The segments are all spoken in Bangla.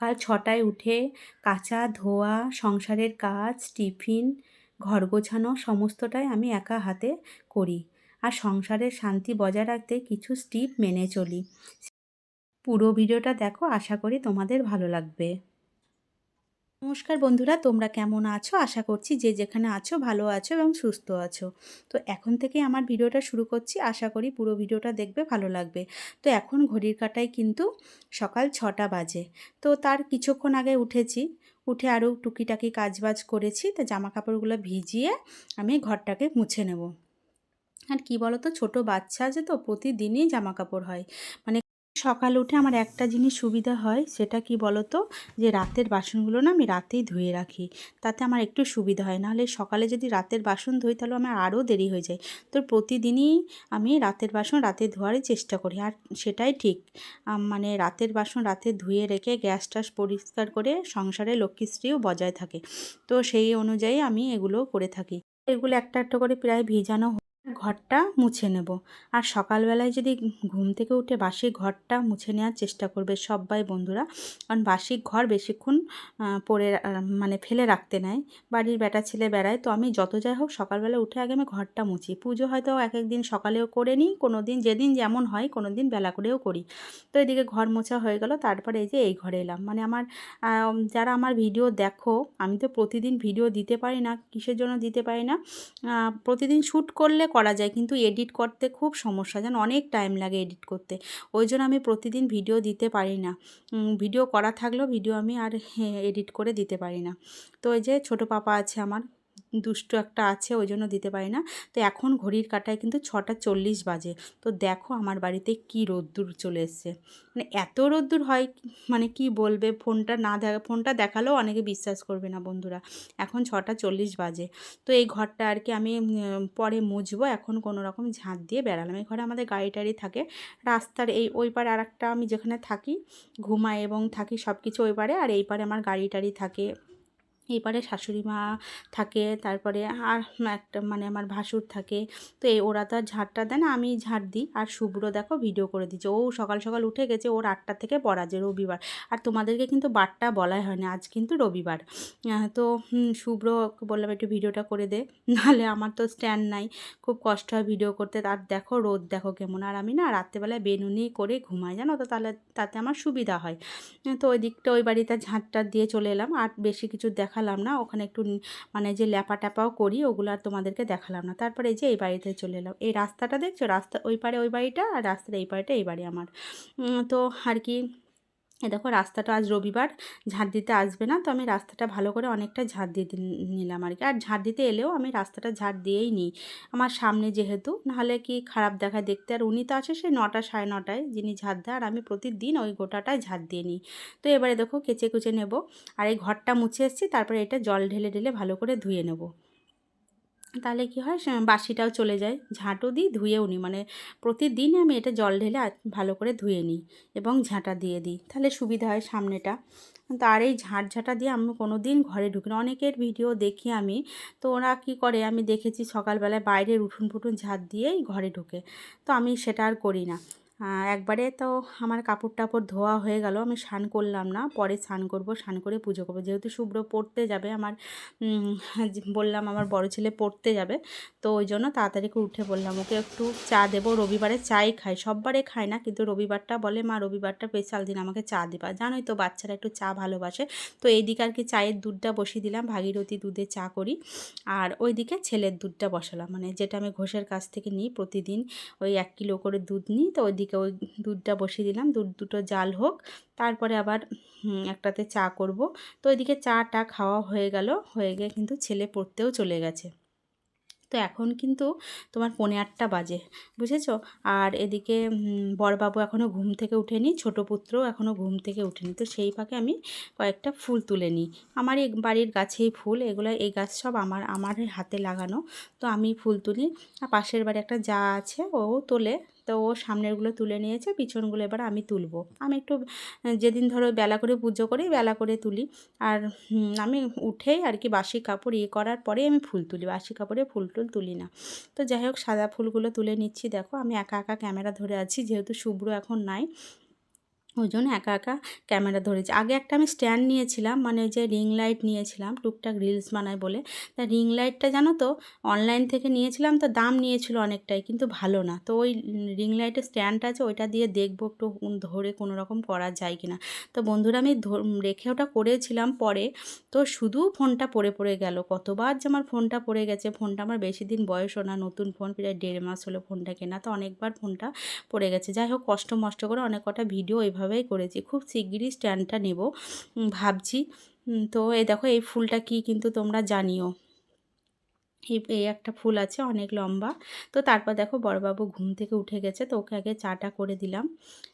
সকাল ছটায় উঠে কাঁচা ধোয়া, সংসারের কাজ, টিফিন, ঘর গোছানো সমস্তটাই আমি একা হাতে করি। আর সংসারের শান্তি বজায় রাখতে কিছু স্টিপ মেনে চলি। পুরো ভিডিওটা দেখো, আশা করি তোমাদের ভালো লাগবে। নমস্কার বন্ধুরা, তোমরা কেমন আছো? আশা করছি যে যেখানে আছো ভালো আছো এবং সুস্থ আছো। তো এখন থেকে আমার ভিডিওটা শুরু করছি। আশা করি পুরো ভিডিওটা দেখবে, ভালো লাগবে। তো এখন ঘড়ির কাটায় কিন্তু সকাল ছটা বাজে। তো তার কিছুক্ষণ আগে উঠেছি। উঠে আরও টুকিটাকি কাজবাজ করেছি। তো জামা কাপড়গুলো ভিজিয়ে আমি ঘরটাকে মুছে নেব। আর কি বলো তো ছোটো বাচ্চা আছে তো, প্রতিদিনই জামা কাপড় হয়। মানে সকালে উঠে আমার একটা জিনিস সুবিধা হয়, সেটা কি বলো তো যে রাতের বাসনগুলো না আমি রাতেই ধুয়ে রাখি। তাতে আমার একটু সুবিধা হয়। নাহলে সকালে যদি রাতের বাসন ধুই, তাহলে আমার আরও দেরি হয়ে যায়। তো প্রতিদিনই আমি রাতের বাসন রাতে ধোয়ারই চেষ্টা করি। আর সেটাই ঠিক। মানে রাতের বাসন রাতে ধুয়ে রেখে গ্যাস টাস পরিষ্কার করে সংসারে লক্ষ্মীশ্রীও বজায় থাকে। তো সেই অনুযায়ী আমি এগুলো করে থাকি। এগুলো একটা একটা করে প্রায় ভিজানো ঘরটা মুছে নেব। আর সকালবেলায় যদি ঘুম থেকে উঠে বাসি ঘরটা মুছে নেওয়ার চেষ্টা করবে সবাই বন্ধুরা। কারণ বাসি ঘর বেশিক্ষণ পরে মানে ফেলে রাখতে নেয় বাড়ির বেটা ছেলে বেড়ায়। তো আমি যত যাই হোক সকালবেলা উঠে আগে আমি ঘরটা মুছি। পুজো হয়তো এক একদিন সকালেও করে নিই কোনো দিন যেদিন যেমন হয় কোনো দিন বেলা করেও করি। তো এদিকে ঘর মোছা হয়ে গেল। তারপরে এই যে এই ঘরে এলাম। মানে আমার যারা আমার ভিডিও দেখো, আমি তো প্রতিদিন ভিডিও দিতে পারি না, কিসের জন্য দিতে পারি না? প্রতিদিন শ্যুট করলে করা যায় কিন্তু এডিট করতে খুব সমস্যা। যেন অনেক টাইম লাগে এডিট করতে। ওই জন্য আমি প্রতিদিন ভিডিও দিতে পারি না। ভিডিও করা থাকলেও ভিডিও আমি আর এডিট করে দিতে পারি না। তো ওই যে ছোট পাপা আছে আমার দুষ্ট একটা আছে, ওই জন্য দিতে পারি না। তো এখন ঘড়ির কাটায় কিন্তু ছটা চল্লিশ বাজে। তো দেখো আমার বাড়িতে কি রোদ্দুর চলে এসছে। মানে এত রোদ্দুর হয় মানে কি বলবে? ফোনটা না দেখা, ফোনটা দেখালেও অনেকে বিশ্বাস করবে না বন্ধুরা। এখন ছটা চল্লিশ বাজে। তো এই ঘরটা আর কি আমি পরে মুছবো। এখন কোনো রকম ঝাঁট দিয়ে বেড়ালাম। এই ঘরে আমাদের গাড়ি টাড়ি থাকে। রাস্তার এই, ওই পারে আর একটা আমি যেখানে থাকি, ঘুমাই এবং থাকি সব কিছু ওই পারে। আর এই পারে আমার গাড়ি টাড়ি থাকে। এপারে শাশুড়ি মা থাকে, তারপরে আর একটা মানে আমার ভাসুর থাকে। তো এই ওরা তো আর ঝাড়টা দেয় না, আমি ঝাড় দিই। আর শুভ্র দেখো ভিডিও করে দিচ্ছে। ও সকাল সকাল উঠে গেছে, ওর আটটা থেকে পড়া যে রবিবার। আর তোমাদেরকে কিন্তু বারটা বলাই হয় না, আজ কিন্তু রবিবার। তো শুভ্র বললাম একটু ভিডিওটা করে দে। নাহলে আমার তো স্ট্যান্ড নাই। খুব কষ্ট হয় ভিডিও করতে। আর দেখো রোদ, দেখো কেমন। আর আমি না রাত্রেবেলায় বেনুনি করে ঘুমাই, জানো তো? তাহলে তাতে আমার সুবিধা হয়। তো ওই দিকটা, ওই বাড়িতে ঝাঁটটা দিয়ে চলে এলাম। আর বেশি কিছু দেখা দেখালাম না। ওখানে একটু মানে যে ল্যাপা ট্যাপাও করি, ওগুলো আর তোমাদেরকে দেখালাম না। তারপরে যে এই বাড়িতে চলে এলাম। এই রাস্তাটা দেখছ? রাস্তা ওই পারে ওই বাড়িটা আর রাস্তার এই পারেটা এই বাড়ি আমার। তো আর কি এ দেখো রাস্তাটা আজ রবিবার, ঝাঁট দিতে আসবে না, তো আমি রাস্তাটা ভালো করে অনেকটা ঝাঁট দিয়ে নিলাম আর কি আর ঝাঁট দিতে এলেও আমি রাস্তাটা ঝাঁট দিয়েই নিই। আমার সামনে যেহেতু, নাহলে কি খারাপ দেখায় দেখতে। আর উনি তো আসে সেই নটা সাড়ে নটায় যিনি ঝাঁট দেয়, আর আমি প্রতিদিন ওই গোটাটায় ঝাঁট দিয়ে নিই। তো এবারে দেখো কেচে কুচে নেব। আর এই ঘরটা মুছে এসেছি, তারপরে এটা জল ঢেলে ঢেলে ভালো করে ধুয়ে নেব। তাহলে কি হয়? বাসিটাও চলে যায়। ঝাঁটও দিই, ধুয়েও নিই। মানে প্রতিদিন আমি এটা জল ঢেলে ভালো করে ধুয়ে নিই এবং ঝাঁটা দিয়ে দিই। তাহলে সুবিধা হয় সামনেটা। তো আর এই ঝাঁট ঝাঁটা দিয়ে আমি কোনো দিন ঘরে ঢুকি না। অনেকের ভিডিও দেখি আমি। তো ওরা কী করে? আমি দেখেছি সকালবেলায় বাইরের উঠুন ফুটুন ঝাঁট দিয়েই ঘরে ঢুকে। তো আমি সেটা আর করি না। একবারে তো আমার কাপড় টাপড় ধোয়া হয়ে গেল, আমি স্নান করলাম না। পরে স্নান করব, স্নান করে পুজো করব। যেহেতু শুভ্র পড়তে যাবে, আমার বললাম আমার বড় ছেলে পড়তে যাবে, তো ওই জন্য তাড়াতাড়ি করে উঠে বললাম, ওকে একটু চা দেবো, রবিবারে চাই খায় সববারে খায় না, কিন্তু রবিবারটা বলে, মা, রবিবারটা স্পেশাল দিন, আমাকে চা দেবা। জানোই তো বাচ্চারা একটু চা ভালোবাসে। তো এইদিকে আর কি চায়ের দুধটা বসিয়ে দিলাম, ভাগীরথী দুধে চা করি। আর ওইদিকে ছেলের দুধটা বসালাম। মানে যেটা আমি ঘোষের কাছ থেকে নিই, প্রতিদিন ওই এক কিলো করে দুধ নিই, তো ওইদিকে ওই দুধটা বসিয়ে দিলাম, দুধ দুটো জাল হোক। তারপরে আবার একটাতে চা করব। তো ওইদিকে চাটা খাওয়া হয়ে গেল, হয়ে গিয়ে কিন্তু ছেলে পড়তেও চলে গেছে। তো এখন কিন্তু তোমার পৌনে আটটা বাজে, বুঝেছ? আর এদিকে বড়বাবু এখনও ঘুম থেকে উঠেনি, ছোটো পুত্রও এখনও ঘুম থেকে উঠেনি। তো সেই ফাঁকে আমি কয়েকটা ফুল তুলে নিই। আমার এই বাড়ির গাছেই ফুল, এগুলো, এই গাছ সব আমার আমার হাতে লাগানো। তো আমি ফুল তুলি, আর পাশের বাড়ি একটা যা আছে, ও তোলে। তো ও সামনেরগুলো তুলে নিয়েছে, পিছনগুলো এবার আমি তুলবো। আমি একটু যেদিন ধরো বেলা করে পুজো করি, বেলা করে তুলি। আর আমি উঠেই আর কি বাসি কাপড় ইয়ে করার পরে আমি ফুল তুলি, বাসি কাপড়ে ফুল টুল তুলি না। তো যাই হোক, সাদা ফুলগুলো তুলে নিচ্ছি। দেখো, আমি একা একা ক্যামেরা ধরে আছি, যেহেতু শুভ্র এখন নাই। ওই জন্য একা একা ক্যামেরা ধরেছি। আগে একটা আমি স্ট্যান্ড নিয়েছিলাম মানে যে রিং লাইট নিয়েছিলাম, টুকটাক রিলস বানায় বলে। তা রিং লাইটটা জানো তো, অনলাইন থেকে নিয়েছিলাম, তো দাম নিয়েছিল অনেকটাই, কিন্তু ভালো না। তো ওই রিং লাইটের স্ট্যান্ড আছে, ওইটা দিয়ে দেখব একটু ধরে কোনো রকম করা যায় কিনা তো বন্ধুরা আমি রেখে ওটা করেছিলাম পরে। তো শুধু ফোনটা পড়ে পড়ে গেল। কতবার যে আমার ফোনটা পড়ে গেছে, ফোনটা আমার বেশি দিন বয়সও না, নতুন ফোন, প্রায় দেড় মাস হলো ফোনটা কেনা, তো অনেকবার ফোনটা পড়ে গেছে। যাই হোক, কষ্ট মষ্ট করে অনেক কটা ভিডিও এইভাবেই করেছি। খুব শিগগিরই স্ট্যান্ডটা নেব। ভাবছি। তো এই দেখো এই ফুলটা কি কিন্তু তোমরা জানিও। এই এই একটা ফুল আছে অনেক লম্বা। তো তারপর দেখো বড়বাবু ঘুম থেকে উঠে গেছে তো ওকে আগে চাটা করে দিলাম।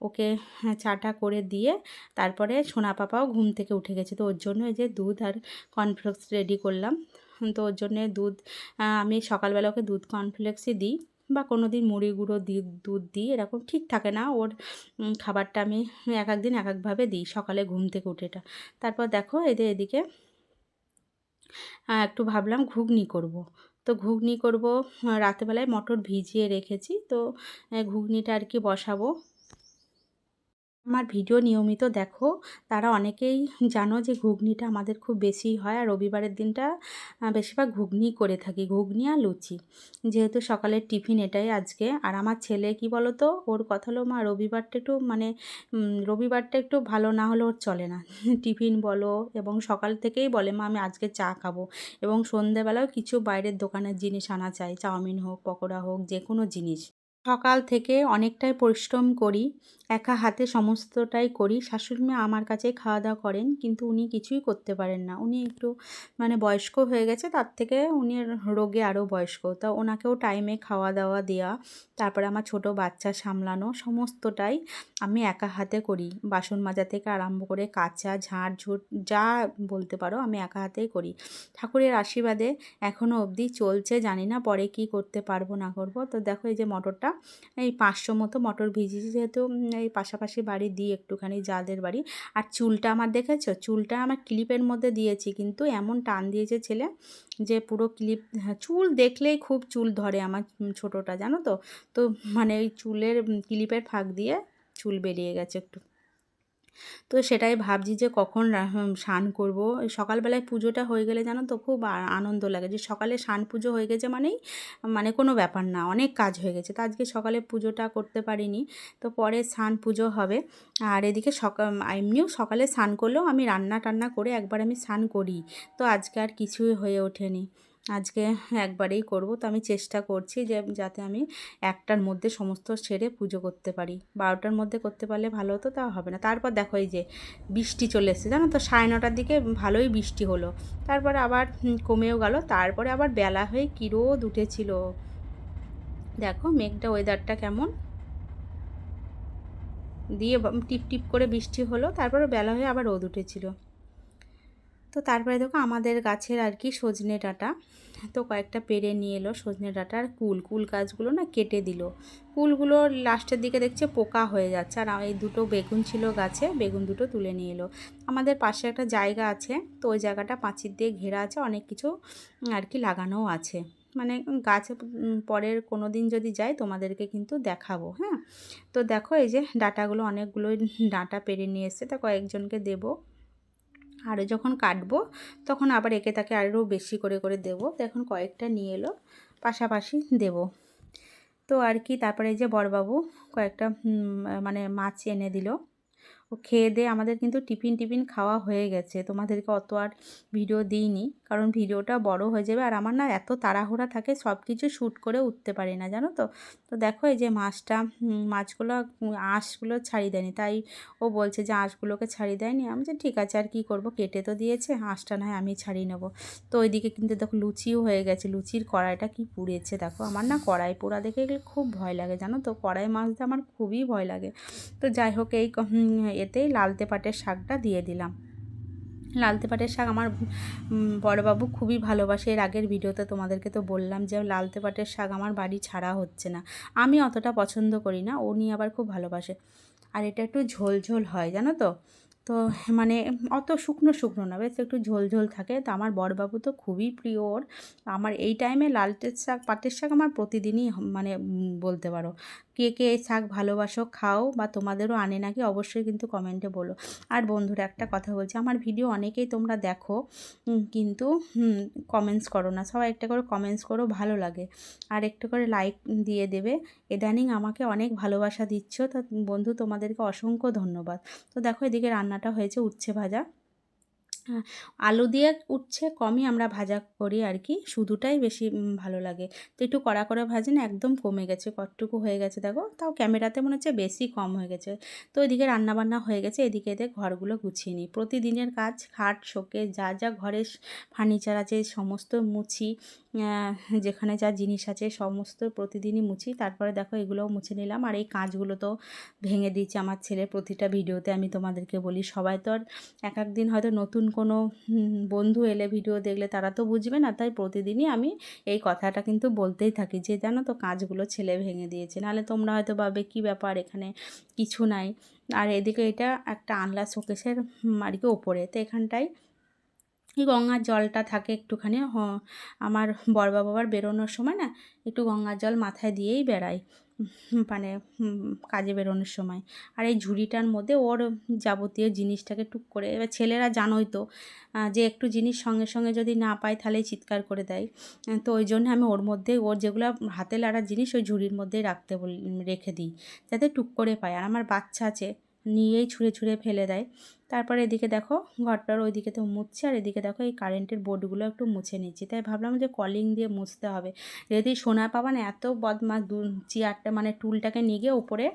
ওকে হ্যাঁ, চাটা করে দিয়ে তারপরে সোনা পাপাও ঘুম থেকে উঠে গেছে। তো ওর জন্য এই যে দুধ আর কর্নফ্লেক্স রেডি করলাম। তো ওর জন্যে দুধ আমি সকালবেলা ওকে দুধ কর্নফ্লেক্সই দিই। বা কোনো দিন মুড়ি গুঁড়ো দি, দুধ দিই, এরকম ঠিক থাকে না। ওর খাবারটা আমি এক এক দিন এক একভাবে দিই, সকালে ঘুম থেকে উঠে এটা। তারপর দেখো এদের এদিকে একটু ভাবলাম ঘুগনি করব। তো ঘুগনি করব রাতেবেলায় মটর ভিজিয়ে রেখেছি। তো ঘুগনিটা আর কি বসাবো। আমার ভিডিও নিয়মিত দেখো। তারা অনেকেই জানো যে ঘুগনিটা আমাদের খুব বেশি হয় আর রবিবারের দিনটা বেশিরভাগ ঘুগনি করে থাকি, ঘুগনি আর লুচি। যেহেতু সকালের টিফিন এটাই আজকে। আর আমার ছেলে কি বলো তো ওর কথা হলো, মা, রবিবারটা একটু মানে রবিবারটা একটু ভালো না হলে ওর চলে না। টিফিন বলো এবং সকাল থেকেই বলে, মা, আমি আজকে চা খাব। এবং সন্ধেবেলাও কিছু বাইরের দোকানের জিনিস আনা চাই, চাউমিন হোক, পকোড়া হোক যে কোনো জিনিস। সকাল থেকে অনেকটাই পরিশ্রম করি, একা হাতে সমস্তটাই করি। শাশুড়ি মা আমার কাছেই খাওয়া দাওয়া করেন, কিন্তু উনি কিছুই করতে পারেন না। উনি একটু মানে বয়স্ক হয়ে গেছে, তার থেকে উনি রোগে আরও বয়স্ক। তা ওনাকেও টাইমে খাওয়া দাওয়া দেওয়া তারপরে আমার ছোট বাচ্চা সামলানো, সমস্তটাই আমি একা হাতে করি। বাসন মাজা থেকে আরম্ভ করে কাঁচা ঝাড় ঝুট, যা বলতে পারো আমি একা হাতেই করি। ঠাকুরের আশীর্বাদে এখনও অবধি চলছে, জানি না পরে কি করতে পারব না করব। তো দেখো এই যে মটরটা এই পাঁচশো মতো মটর ভিজিয়েছি যেহেতু এই পাশাপাশি বাড়ি দিই একটুখানি যাদের বাড়ি। আর চুলটা আমার দেখেছ? চুলটা আমার ক্লিপের মধ্যে দিয়েছি কিন্তু এমন টান দিয়েছে ছেলে যে পুরো ক্লিপ হ্যাঁ, চুল দেখলেই খুব চুল ধরে আমার ছোটোটা জানো তো? তো মানে ওই চুলের ক্লিপের ফাঁক দিয়ে চুল বেরিয়ে গেছে একটু। তো সেটাই ভাবছি যে কখন স্নান করব। সকালবেলায় পুজোটা হয়ে গেলে জানো তো খুব আনন্দ লাগে যে সকালে স্নান পুজো হয়ে গেছে মানেই মানে কোনো ব্যাপার না, অনেক কাজ হয়ে গেছে। তো আজকে সকালে পুজোটা করতে পারিনি, তো পরে স্নান পুজো হবে। আর এদিকে সকাল এমনিও সকালে স্নান করলেও আমি রান্না টান্না করে একবার আমি স্নান করি, তো আজকে আর কিছুই হয়ে ওঠেনি। আজকে একবারেই করব। তো আমি চেষ্টা করছি যে যাতে আমি একটার মধ্যে সমস্ত সেরে পুজো করতে পারি। বারোটার মধ্যে করতে পারলে ভালো হতো, তা হবে না। তারপর দেখো এই যে বৃষ্টি চলে এসছে, জানো তো? সাড়ে নটার দিকে ভালোই বৃষ্টি হলো। তারপরে আবার কমেও গেল। তারপরে আবার বেলা হয়ে কী রোদ উঠেছিল। দেখো মেঘটা ওয়েদারটা কেমন? দিয়ে টিপ টিপ করে বৃষ্টি হলো। তারপরে বেলা হয়ে আবার রোদ উঠেছিল। তারপরে দেখো আমাদের গাছের আর কি সজনে ডাঁটা। তো কয়েকটা পেরে নিয়ে এলো সজনে ডাঁটা আর কুল। কুল গাছগুলো না কেটে দিল। কুলগুলো লাস্টের দিকে দেখছে পোকা হয়ে যাচ্ছে। আর এই দুটো বেগুন ছিল গাছে, বেগুন দুটো তুলে নিয়ে এলো। আমাদের পাশে একটা জায়গা আছে, তো ওই জায়গাটা পাঁচির দিয়ে ঘেরা আছে, অনেক কিছু আর কি লাগানোও আছে। মানে গাছে পরের কোনো দিন যদি যাই তোমাদেরকে কিন্তু দেখাবো হ্যাঁ? তো দেখো এই যে ডাটাগুলো অনেকগুলোই ডাঁটা পেরে নিয়ে এসছে। তা কয়েকজনকে দেবো। আরও যখন কাটবো, তখন আবার একে তাকে আরও বেশি করে করে দেবো। তো এখন কয়েকটা নিয়ে এলো, পাশাপাশি দেব। তো আর কি, তারপরে যে বড়বাবু কয়েকটা মানে মাছ এনে দিল। ও খেয়ে দিয়ে আমাদের কিন্তু টিফিন টিফিন খাওয়া হয়ে গেছে। তোমাদেরকে অত আর ভিডিও দিইনি। কারণ ভিডিওটা বড় হয়ে যাবে। আর আমার না এত তাড়াহুড়া থাকে সব কিছু শ্যুট করে উঠতে পারি না, জানো তো? তো দেখো এই যে মাছটা মাছগুলো আঁশগুলো ছাড়ি দেয়নি। তাই ও বলছে যে আঁশগুলোকে ছাড়ি দেয়নি। আমি যে ঠিক আছে, আর কি করব? কেটে তো দিয়েছে, আঁশটা নয় আমি ছাড়িয়ে নেব। তো ওইদিকে কিন্তু দেখো লুচিও হয়ে গেছে। লুচির কড়াইটা কি পুড়েছে দেখো। আমার না কড়াই পোড়া দেখে খুব ভয় লাগে, জানো তো? কড়াই মাছতে আমার খুবই ভয় লাগে। তো যাই হোক, এই এতেই লালতে পাটের শাকটা দিয়ে দিলাম। লালতে পাটের শাক আমার বড়বাবু খুবই ভালোবাসে। এর আগের ভিডিওতে তোমাদেরকে তো বললাম যে লালতে পাটের শাক আমার বাড়ি ছাড়া হচ্ছে না। আমি অতটা পছন্দ করি না নিয়ে আবার খুব ভালোবাসে। আর এটা একটু ঝোল ঝোল হয়, জানো তো? তো মানে অত শুকনো শুকনো না, বেশ একটু ঝোল ঝোল থাকে। তো আমার বড়বাবু তো খুবই প্রিয় ওর। আমার এই টাইমে লালটের শাক, পাটের শাক আমার প্রতিদিনই মানে বলতে পারো। কে কে এই শাক ভালোবাসো খাও বা তোমাদেরও আনে নাকি অবশ্যই কিন্তু কমেন্টে বলো। আর বন্ধুরা একটা কথা বলছি, আমার ভিডিও অনেকেই তোমরা দেখো কিন্তু কমেন্টস করো না। সবাই একটা করে কমেন্টস করো, ভালো লাগে। আর একটু করে লাইক দিয়ে দেবে। ইদানিং আমাকে অনেক ভালোবাসা দিচ্ছ। তো বন্ধু তোমাদেরকে অসংখ্য ধন্যবাদ। তো দেখো এদিকে রান্নাটা হয়েছে উচ্ছে ভাজা। আলু দিয়ে উঠছে কমই আমরা ভাজা করি আর কি, শুধুটাই বেশি ভালো লাগে। তো একটু কড়া করে ভাজি না, একদম কমে গেছে, কতটুকু হয়ে গেছে দেখো, তাও ক্যামেরাতে মনে হচ্ছে বেশি কম হয়ে গেছে। তো এদিকে রান্নাবান্না হয়ে গেছে, এদিকে এদের ঘরগুলো গুছিয়ে নিই। প্রতিদিনের কাজ, খাট শোকে যা যা ঘরের ফার্নিচার আছে, সমস্ত মুছি যেখানে যা জিনিস আছে সমস্ত প্রতিদিনই মুছি। তারপরে দেখো এগুলোও মুছে নিলাম। আর এই কাঁচগুলো তো ভেঙে দিয়েছে আমার ছেলে প্রতিটা ভিডিওতে। আমি তোমাদেরকে বলি, সবাই তো আর এক এক দিন হয়তো নতুন কোনো বন্ধু এলে ভিডিও দেখলে তারা তো বুঝবে না। তাই প্রতিদিনই আমি এই কথাটা কিন্তু বলতেই থাকি যে, জানো তো কাঁচগুলো ছেলে ভেঙে দিয়েছে। নাহলে তোমরা হয়তো ভাবে কী ব্যাপার এখানে কিছু নাই? আর এদিকে এটা একটা আনলা শোকেসের আর কি ওপরে। তো এখানটায় গঙ্গার জলটা থাকে একটুখানি আমার বড়বা বাবার বেরোনোর সময় না একটু গঙ্গার জল মাথায় দিয়েই বেড়াই মানে কাজে বেরোনোর সময়। আর এই ঝুড়িটার মধ্যে ওর যাবতীয় জিনিসটাকে টুক করে, এবার ছেলেরা জানোই তো যে একটু জিনিস সঙ্গে সঙ্গে যদি না পায় তাহলে চিৎকার করে দেয়। তো ওই জন্য আমি ওর মধ্যে ওর যেগুলো হাতে লাড়া জিনিস ওই ঝুড়ির মধ্যেই রাখতে বলি, রেখে দিই, যাতে টুক করে পায়। আর আমার বাচ্চা আছে নিয়েই ছুঁড়ে ছুঁড়ে ফেলে দেয়। তারপরে এদিকে দেখো ঘরটার ওইদিকে তো মুছছে, আর এদিকে দেখো এই কারেন্টের বোর্ডগুলো একটু মুছে নিচ্ছি। তাই ভাবলাম যে কলিং দিয়ে মুছতে হবে। যদি সোনা পাবান এত বদমাস দু চেয়ারটা মানে টুলটাকে নিয়ে গিয়ে উপরে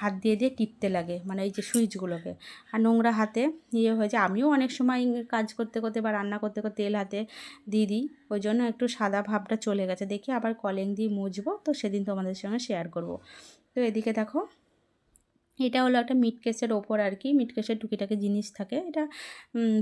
হাত দিয়ে দিয়ে টিপতে লাগে মানে এই যে সুইচগুলোকে। আর নোংরা হাতে ইয়ে হয়েছে। আমিও অনেক সময় কাজ করতে করতে বা রান্না করতে করতে তেল হাতে দিয়ে দিই, ওই জন্য একটু সাদা ভাবটা চলে গেছে। দেখি আবার কলিং দিয়ে মুছবো, তো সেদিন তোমাদের সঙ্গে শেয়ার করব। তো এদিকে দেখো এটা হলো একটা মিট কেসের ওপর আর কি মিট কেসের টুকিটাকি জিনিস থাকে। এটা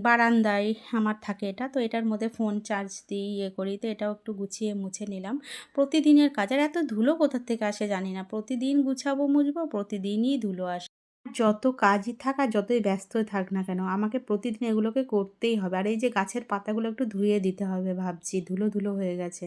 বারান্দায় আমার থাকে এটা। তো এটার মধ্যে ফোন চার্জ দিই ইয়ে করি। তো এটাও একটু গুছিয়ে মুছে নিলাম। প্রতিদিনের কাজ। আর এত ধুলো কোথার থেকে আসে জানি না। প্রতিদিন গুছাবো, মুছবো, প্রতিদিনই ধুলো আসে। যত কাজই থাক আর যতই ব্যস্ত থাক না কেন, আমাকে প্রতিদিন এগুলোকে করতেই হবে। আর এই যে গাছের পাতাগুলো একটু ধুয়ে দিতে হবে ভাবছি। ধুলো ধুলো হয়ে গেছে।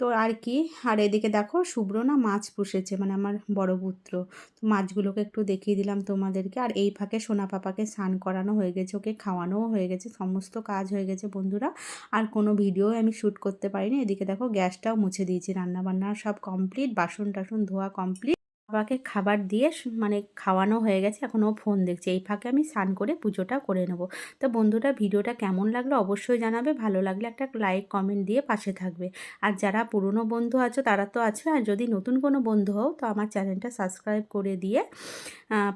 তো আর কি, আর এদিকে দেখো শুভ্র না মাছ পুষেছে মানে আমার বড় পুত্র। তো মাছগুলোকে একটু দেখিয়ে দিলাম তোমাদেরকে। আর এই ফাঁকে সোনা পাপাকে স্নান করানো হয়ে গেছে, ওকে খাওয়ানোও হয়ে গেছে, সমস্ত কাজ হয়ে গেছে বন্ধুরা। আর কোনো ভিডিও আমি শ্যুট করতে পারিনি। এদিকে দেখো গ্যাসটাও মুছে দিয়েছি, রান্নাবান্না সব কমপ্লিট বাসন টাসন ধোয়া কমপ্লিট বাবাকে খাবার দিয়ে মানে খাওয়ানো হয়ে গেছে। এখন ও ফোন দেখছে। এই ফাঁকে আমি স্নান করে পুজোটা করে নেব। তো বন্ধুরা, ভিডিওটা কেমন লাগল অবশ্যই জানাবে। ভালো লাগলে একটা লাইক, কমেন্ট দিয়ে পাশে থাকবে। আর যারা পুরনো বন্ধু আছো, তারা তো আছে। আর যদি নতুন কোনো বন্ধু হও, তো আমার চ্যানেলটা সাবস্ক্রাইব করে দিয়ে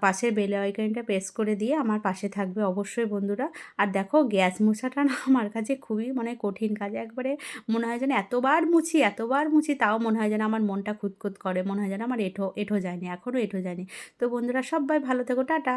পাশের বেল আইকনটা প্রেস করে দিয়ে আমার পাশে থাকবে অবশ্যই বন্ধুরা। আর দেখো, গ্যাস মোছাটা না আমার কাছে খুবই মানে কঠিন কাজ। একবারে মনে হয় যেন এতবার মুছি এতবার মুছি, তাও মনে হয় যেন আমার মনটা খুঁতখুত করে। মনে হয় যেন আমার এঠো এঠো যায়নি এখনও এঠো যায়নি। তো বন্ধুরা সবাই ভালো থেকো টাটা।